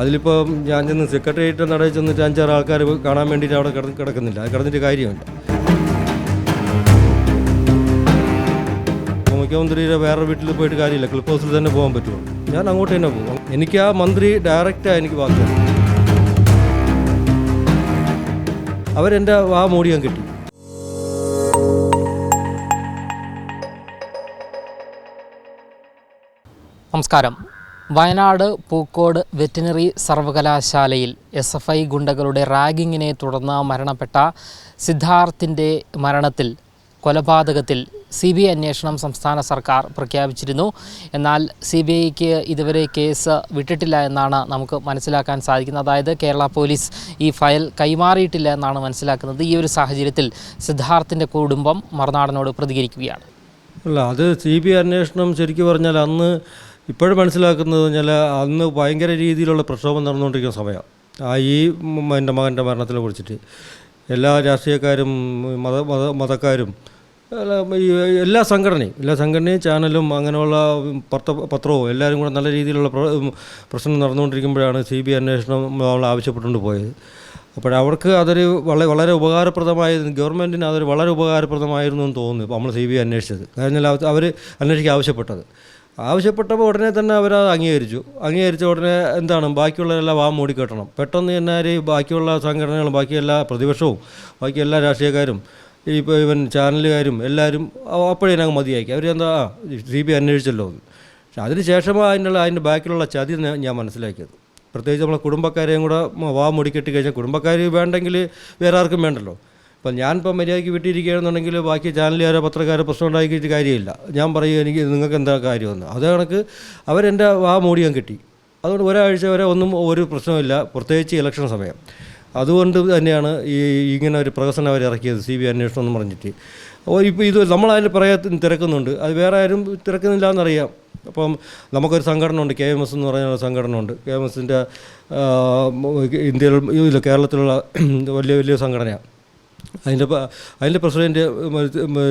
അതിലിപ്പോൾ ഞാൻ ചെന്ന് സെക്രട്ടേറിയറ്റ് നടയിൽ ചെന്നിട്ട് അഞ്ചാറ് ആൾക്കാർ കാണാൻ വേണ്ടിയിട്ട് അവിടെ കിടന്ന് കിടക്കുന്നില്ല അത് കിടന്നിട്ട് കാര്യമില്ല മുഖ്യമന്ത്രിയുടെ വേറെ വീട്ടിൽ പോയിട്ട് കാര്യമില്ല. ക്ലിപ്പ് ഹൗസിൽ തന്നെ പോകാൻ പറ്റുമോ ഞാൻ അങ്ങോട്ട് തന്നെ പോകും. എനിക്ക് ആ മന്ത്രി ഡയറക്റ്റാണ് എനിക്ക് വാക്ക് അവരെന്റെ ആ മൂടിയാൻ കിട്ടി. നമസ്കാരം. വയനാട് പൂക്കോട് വെറ്റിനറി സർവകലാശാലയിൽ എസ് എഫ് ഐ ഗുണ്ടകളുടെ റാഗിങ്ങിനെ തുടർന്ന് മരണപ്പെട്ട സിദ്ധാർത്ഥിന്റെ മരണത്തിൽ കൊലപാതകത്തിൽ സി ബി ഐ അന്വേഷണം സംസ്ഥാന സർക്കാർ പ്രഖ്യാപിച്ചിരുന്നു. എന്നാൽ സി ബി ഐക്ക് ഇതുവരെ കേസ് വിട്ടിട്ടില്ല എന്നാണ് നമുക്ക് മനസ്സിലാക്കാൻ സാധിക്കുന്നത്. അതായത് കേരള പോലീസ് ഈ ഫയൽ കൈമാറിയിട്ടില്ല എന്നാണ് മനസ്സിലാക്കുന്നത്. ഈ ഒരു സാഹചര്യത്തിൽ സിദ്ധാർത്ഥിന്റെ കുടുംബം മറുനാടനോട് പ്രതികരിക്കുകയാണ്. അല്ല അത് സി ബി ഐ അന്വേഷണം ശരിക്കും പറഞ്ഞാൽ അന്ന് ഇപ്പോഴും മനസ്സിലാക്കുന്നത് പറഞ്ഞാൽ അന്ന് ഭയങ്കര രീതിയിലുള്ള പ്രക്ഷോഭം നടന്നുകൊണ്ടിരിക്കുന്ന സമയം. ആ ഈ എന്റെ മകന്റെ മരണത്തിനെ കുറിച്ചിട്ട്. എല്ലാ രാഷ്ട്രീയക്കാരും മത മത മതക്കാരും എല്ലാ സംഘടനയും എല്ലാ സംഘടനയും ചാനലും അങ്ങനെയുള്ള പത്ര പത്രവും എല്ലാവരും കൂടെ നല്ല രീതിയിലുള്ള പ്ര- പ്രശ്നം നടന്നുകൊണ്ടിരിക്കുമ്പോഴാണ് സി ബി അന്വേഷണം നമ്മൾ ആവശ്യപ്പെട്ടുകൊണ്ട് പോയത്. അപ്പോൾ അവർക്ക് അതൊരു വളരെ വളരെ ഉപകാരപ്രദമായ ഗവൺമെന്റിന് അതൊരു വളരെ ഉപകാരപ്രദമായിരുന്നു എന്ന് തോന്നുന്നു നമ്മൾ സി ബി ഐ അന്വേഷിച്ചത്. കാരണം അവർ അന്വേഷിക്കാൻ ആവശ്യപ്പെട്ടത്. ആവശ്യപ്പെട്ടപ്പോൾ ഉടനെ തന്നെ അവരത് അംഗീകരിച്ചു. അംഗീകരിച്ച ഉടനെ എന്താണ് ബാക്കിയുള്ളവരെല്ലാം വാ മൂടിക്കെട്ടണം. പെട്ടെന്ന് തന്നെ ഈ ബാക്കിയുള്ള സംഘടനകളും ബാക്കി എല്ലാ പ്രതിപക്ഷവും ബാക്കി എല്ലാ രാഷ്ട്രീയക്കാരും ഇപ്പോൾ ഇവൻ ചാനലുകാരും എല്ലാവരും അപ്പോഴേ ഞങ്ങൾ മതിയാക്കി. അവർ എന്താ സി ബി അന്വേഷിച്ചല്ലോ. പക്ഷെ അതിന് ശേഷമാണ് അതിനുള്ള അതിന്റെ ബാക്കിലുള്ള ചതി ഞാൻ മനസ്സിലാക്കിയത്. പ്രത്യേകിച്ച് നമ്മളെ കുടുംബക്കാരെയും കൂടെ വാ മുടിക്കെട്ടി കഴിഞ്ഞാൽ കുടുംബക്കാർ വേണ്ടെങ്കിൽ വേറെ ആർക്കും വേണ്ടല്ലോ. ഇപ്പം ഞാനിപ്പോൾ മര്യാദയ്ക്ക് വിട്ടിരിക്കുകയാണെന്നുണ്ടെങ്കിൽ ബാക്കി ചാനലുകാരോ പത്രക്കാരോ പ്രശ്നം ഉണ്ടാക്കിയിട്ട് കാര്യമില്ല. ഞാൻ പറയുക എനിക്ക് നിങ്ങൾക്ക് എന്താ കാര്യമെന്ന്. അത് കണക്ക് അവരെന്റെ വാ മൂടിയാൻ കിട്ടി. അതുകൊണ്ട് ഒരാഴ്ച വരെ ഒന്നും ഒരു പ്രശ്നമില്ല പ്രത്യേകിച്ച് ഇലക്ഷൻ സമയം. അതുകൊണ്ട് തന്നെയാണ് ഈ ഇങ്ങനെ ഒരു പ്രഹസനം അവർ ഇറക്കിയത് സി ബി അന്വേഷണം എന്ന് പറഞ്ഞിട്ട്. ഇപ്പോൾ ഇത് നമ്മളതിൽ പറയാൻ തിരക്കുന്നുണ്ട്. അത് വേറെ ആരും തിരക്കുന്നില്ല എന്നറിയാം അപ്പം നമുക്കൊരു സംഘടന ഉണ്ട് കെ എം എസ് എന്ന് പറയുന്ന സംഘടന ഉണ്ട് കെ എം എസിന്റെ ഇന്ത്യയിൽ കേരളത്തിലുള്ള വലിയ വലിയ സംഘടനയാണ്. അതിന്റെ അതിന്റെ പ്രസിഡന്റ്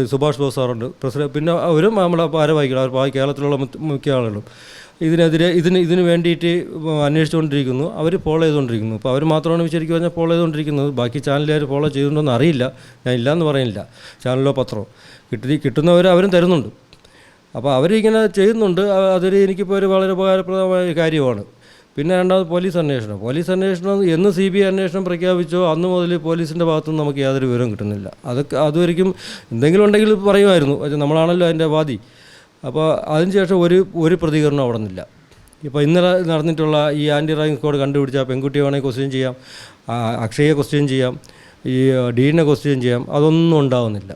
സുഭാഷ് ബോസ് സാറുണ്ട്. പ്രസിഡന്റ് പിന്നെ അവരും നമ്മളെ ഭാരവാഹികൾ അവർ കേരളത്തിലുള്ള മുഖ്യ ആളുകളും. ഇതിനെതിരെ ഇതിന് ഇതിന് വേണ്ടിയിട്ട് അന്വേഷിച്ചുകൊണ്ടിരിക്കുന്നു. അവർ ഫോളോ ചെയ്തുകൊണ്ടിരിക്കുന്നു. അപ്പോൾ അവർ മാത്രമാണ് ശരിക്കും പറഞ്ഞാൽ ഫോളോ ചെയ്തുകൊണ്ടിരിക്കുന്നത്. ബാക്കി ചാനലുകാർ ഫോളോ ചെയ്തിട്ടുണ്ടോയെന്ന് അറിയില്ല. ഞാൻ ഇല്ലയെന്ന് പറയുന്നില്ല. ചാനലോ പത്രമോ. കിട്ടി കിട്ടുന്നവർ അവരും തരുന്നുണ്ട്. അപ്പോൾ അവരിങ്ങനെ ചെയ്യുന്നുണ്ട്. അതൊരു എനിക്കിപ്പോൾ ഒരു വളരെ ഉപകാരപ്രദമായ കാര്യമാണ്. പിന്നെ രണ്ടാമത് പോലീസ് അന്വേഷണം. പോലീസ് അന്വേഷണം എന്ന് സി ബി ഐ അന്വേഷണം പ്രഖ്യാപിച്ചോ അന്ന് മുതൽ പോലീസിന്റെ ഭാഗത്തുനിന്ന് നമുക്ക് യാതൊരു വിവരവും കിട്ടുന്നില്ല. അതൊക്കെ അതുവരെയും എന്തെങ്കിലും ഉണ്ടെങ്കിൽ പറയുമായിരുന്നു. നമ്മളാണല്ലോ അതിന്റെ വാദി. അപ്പോൾ അതിനുശേഷം ഒരു ഒരു പ്രതികരണം അവിടെ നിന്നില്ല. ഇപ്പോൾ ഇന്നലെ നടന്നിട്ടുള്ള ഈ ആന്റി റാങ്ക് സ്ക്വാഡ് കണ്ടുപിടിച്ച ആ പെൺകുട്ടിയെ വേണമെങ്കിൽ ക്വസ്റ്റ്യൻ ചെയ്യാം അക്ഷയെ ക്വസ്റ്റ്യൻ ചെയ്യാം ഈ ഡീനെ ക്വസ്റ്റ്യൻ ചെയ്യാം അതൊന്നും ഉണ്ടാവുന്നില്ല.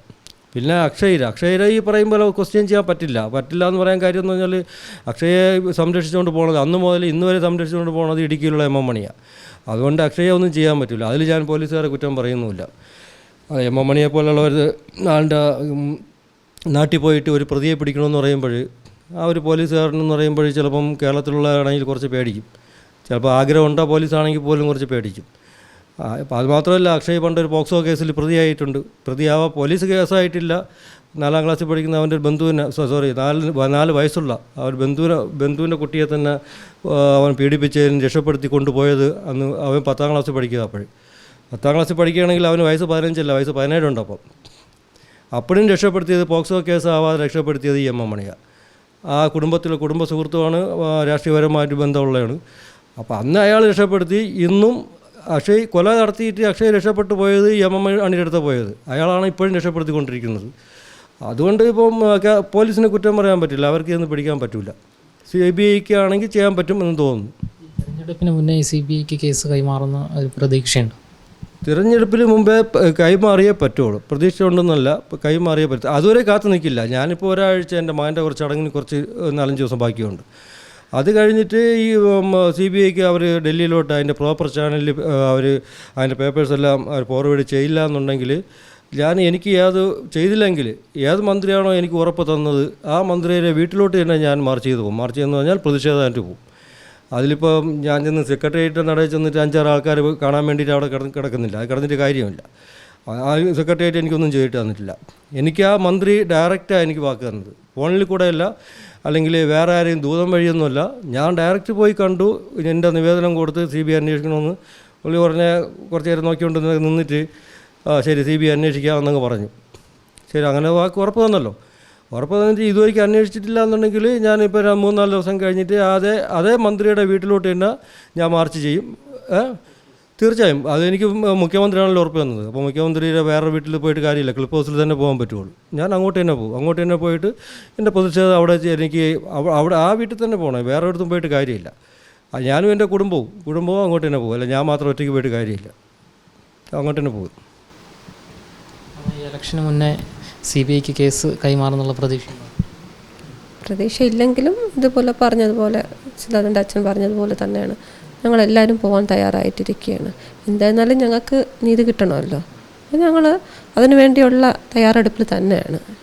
പിന്നെ അക്ഷയര അക്ഷയര ഈ പറയുമ്പോൾ ക്വസ്റ്റ്യൻ ചെയ്യാൻ പറ്റില്ല. പറ്റില്ല എന്ന് പറയാൻ കാര്യം എന്ന് പറഞ്ഞാൽ അക്ഷയെ സംരക്ഷിച്ചുകൊണ്ട് പോകണത് അന്ന് മുതൽ ഇന്ന് വരെ സംരക്ഷിച്ചുകൊണ്ട് പോകണത് ഇടുക്കിയിലുള്ള എം എം മണിയാണ് അതുകൊണ്ട് അക്ഷയെ ഒന്നും ചെയ്യാൻ പറ്റില്ല അതിൽ ഞാൻ പോലീസുകാരെ കുറ്റം പറയുന്നുമില്ല. എം എം മണിയെ പോലുള്ള ഒരു ആളുടെ നാട്ടിൽ പോയിട്ട് ഒരു പ്രതിയെ പിടിക്കണമെന്ന് പറയുമ്പോൾ ആ ഒരു പോലീസുകാരനെന്ന് പറയുമ്പോൾ ചിലപ്പം കേരളത്തിലുള്ളതാണെങ്കിൽ കുറച്ച് പേടിക്കും. ചിലപ്പോൾ ആഗ്രഹമുണ്ടോ പോലീസാണെങ്കിൽ പോലും കുറച്ച് പേടിക്കും. ആ അപ്പോൾ അത് മാത്രമല്ല അക്ഷയ് പണ്ട് ഒരു പോക്സോ കേസിൽ പ്രതിയായിട്ടുണ്ട്. പ്രതിയാവാ പോലീസ് കേസായിട്ടില്ല. നാലാം ക്ലാസ്സിൽ പഠിക്കുന്ന അവന്റെ ഒരു ബന്ധുവിനെ സോറി നാല് നാല് വയസ്സുള്ള ആ ഒരു ബന്ധുവിനെ ബന്ധുവിന്റെ കുട്ടിയെ തന്നെ അവൻ പീഡിപ്പിച്ചതിന് രക്ഷപ്പെടുത്തി കൊണ്ടുപോയത് അന്ന് അവൻ പത്താം ക്ലാസ്സിൽ പഠിക്കുക അപ്പോൾ പത്താം ക്ലാസ്സിൽ പഠിക്കുകയാണെങ്കിൽ അവന് വയസ്സ് പതിനഞ്ചല്ല വയസ്സ് പതിനേഴുണ്ട് അപ്പം. അപ്പോഴും രക്ഷപ്പെടുത്തിയത് പോക്സോ കേസ് ആവാതെ രക്ഷപ്പെടുത്തിയത് ഈ എം എം മണിയാണ് ആ കുടുംബത്തിലെ കുടുംബ സുഹൃത്തുമാണ് രാഷ്ട്രീയപരമായിട്ട് ബന്ധമുള്ളതാണ് അപ്പോൾ അന്ന് അയാൾ രക്ഷപ്പെടുത്തി ഇന്നും അക്ഷയ് കൊല നടത്തിയിട്ട് അക്ഷയ് രക്ഷപ്പെട്ടു പോയത് എം അണിയുടെ പോയത്. അയാളാണ് ഇപ്പോഴും രക്ഷപ്പെടുത്തിക്കൊണ്ടിരിക്കുന്നത്. അതുകൊണ്ട് ഇപ്പം പോലീസിനെ കുറ്റം പറയാൻ പറ്റില്ല. അവർക്ക് ഇതൊന്നും പിടിക്കാൻ പറ്റില്ല സി ബി ഐക്ക് ആണെങ്കിൽ ചെയ്യാൻ പറ്റും എന്ന് തോന്നുന്നു. തിരഞ്ഞെടുപ്പിന് മുന്നേ സി ബി ഐക്ക് കേസ് കൈമാറുന്ന ഒരു പ്രതീക്ഷയുണ്ട്? തിരഞ്ഞെടുപ്പിന് മുമ്പേ കൈമാറിയേ പറ്റുള്ളൂ. പ്രതീക്ഷ ഉണ്ടെന്നല്ല കൈമാറിയേ പറ്റും. അതുവരെ കാത്തു നിൽക്കില്ല. ഞാനിപ്പോൾ ഒരാഴ്ച എന്റെ മകന്റെ കുറച്ച് ചടങ്ങിന് കുറച്ച് നാലഞ്ച് ദിവസം ബാക്കിയുണ്ട്. അത് കഴിഞ്ഞിട്ട് ഈ സി ബി ഐക്ക് അവർ ഡൽഹിയിലോട്ട് അതിന്റെ പ്രോപ്പർ ചാനലിൽ അവർ അതിന്റെ പേപ്പേഴ്സ് എല്ലാം ഫോർവേഡ് ചെയ്യില്ല എന്നുണ്ടെങ്കിൽ ഞാൻ എനിക്ക് ഏത് ചെയ്തില്ലെങ്കിൽ ഏത് മന്ത്രിയാണോ എനിക്ക് ഉറപ്പ് തന്നത് ആ മന്ത്രിയുടെ വീട്ടിലോട്ട് തന്നെ ഞാൻ മാർച്ച് ചെയ്ത് പോകും. മാർച്ച് ചെയ്യുന്നത് പറഞ്ഞാൽ പ്രതിഷേധമായിട്ട് പോകും. അതിലിപ്പോൾ ഞാൻ ചെന്ന് സെക്രട്ടേറിയറ്റ് നടയിൽ ചെന്നിട്ട് അഞ്ചാറ് ആൾക്കാർ കാണാൻ വേണ്ടിയിട്ട് അവിടെ കിടക്കുന്നില്ല. അത് കിടന്നിട്ട് കാര്യമില്ല. ആ സെക്രട്ടേറിയറ്റ് എനിക്കൊന്നും ചെയ്തിട്ട് തന്നിട്ടില്ല. എനിക്ക് ആ മന്ത്രി ഡയറക്റ്റാണ് എനിക്ക് വാക്ക് തന്നത്. ഫോണിൽ കൂടെ അല്ല അല്ലെങ്കിൽ വേറെ ആരെയും ദൂതം വഴിയൊന്നുമല്ല. ഞാൻ ഡയറക്റ്റ് പോയി കണ്ടു എന്റെ നിവേദനം കൊടുത്ത് സി ബി ഐ അന്വേഷിക്കണമെന്ന്. പുള്ളി പറഞ്ഞ കുറച്ച് നേരം നോക്കിക്കൊണ്ട് നിന്നിട്ട് ആ ശരി സി ബി ഐ അന്വേഷിക്കാമെന്നങ്ങ് പറഞ്ഞു. ശരി അങ്ങനെ വാക്ക് ഉറപ്പ് തന്നല്ലോ. ഉറപ്പ് തന്നിട്ട് ഇതുവരെ അന്വേഷിച്ചിട്ടില്ല എന്നുണ്ടെങ്കിൽ ഞാനിപ്പോൾ മൂന്നാൽ ദിവസം കഴിഞ്ഞിട്ട് അതേ അതേ മന്ത്രിയുടെ വീട്ടിലോട്ട് തന്നെ ഞാൻ മാർച്ച് ചെയ്യും? തീർച്ചയായും. അതെനിക്ക് മുഖ്യമന്ത്രിയാണല്ലോ ഉറപ്പ് തന്നത്. അപ്പോൾ മുഖ്യമന്ത്രിയുടെ വേറെ വീട്ടിൽ പോയിട്ട് കാര്യമില്ല. ക്ലിപ്പ് ഹൗസിൽ തന്നെ പോകാൻ പറ്റുള്ളൂ. ഞാൻ അങ്ങോട്ട് തന്നെ പോകും. അങ്ങോട്ട് തന്നെ പോയിട്ട് എന്റെ പ്രതിഷേധം അവിടെ എനിക്ക് അവിടെ ആ വീട്ടിൽ തന്നെ പോകണം വേറെ ഇടത്തും പോയിട്ട് കാര്യമില്ല. ഞാനും എന്റെ കുടുംബവും. കുടുംബവും അങ്ങോട്ട് തന്നെ പോകും. അല്ല ഞാൻ മാത്രം ഒറ്റയ്ക്ക് പോയിട്ട് കാര്യമില്ല. അങ്ങോട്ട് തന്നെ പോകും. ഈ ഇലക്ഷന് മുന്നേ സി ബി ഐക്ക് കേസ് കൈമാറുന്നുള്ള പ്രതീക്ഷ പ്രതീക്ഷ ഇല്ലെങ്കിലും ഇതുപോലെ പറഞ്ഞതുപോലെ സിദ്ധാർത്ഥന്റെ അച്ഛൻ പറഞ്ഞതുപോലെ തന്നെയാണ്. ഞങ്ങളെല്ലാവരും പോകാൻ തയ്യാറായിട്ടിരിക്കുകയാണ്. എന്തായിരുന്നാലും ഞങ്ങൾക്ക് നീതി കിട്ടണമല്ലോ. അപ്പോൾ ഞങ്ങൾ അതിനു വേണ്ടിയുള്ള തയ്യാറെടുപ്പിൽ തന്നെയാണ്.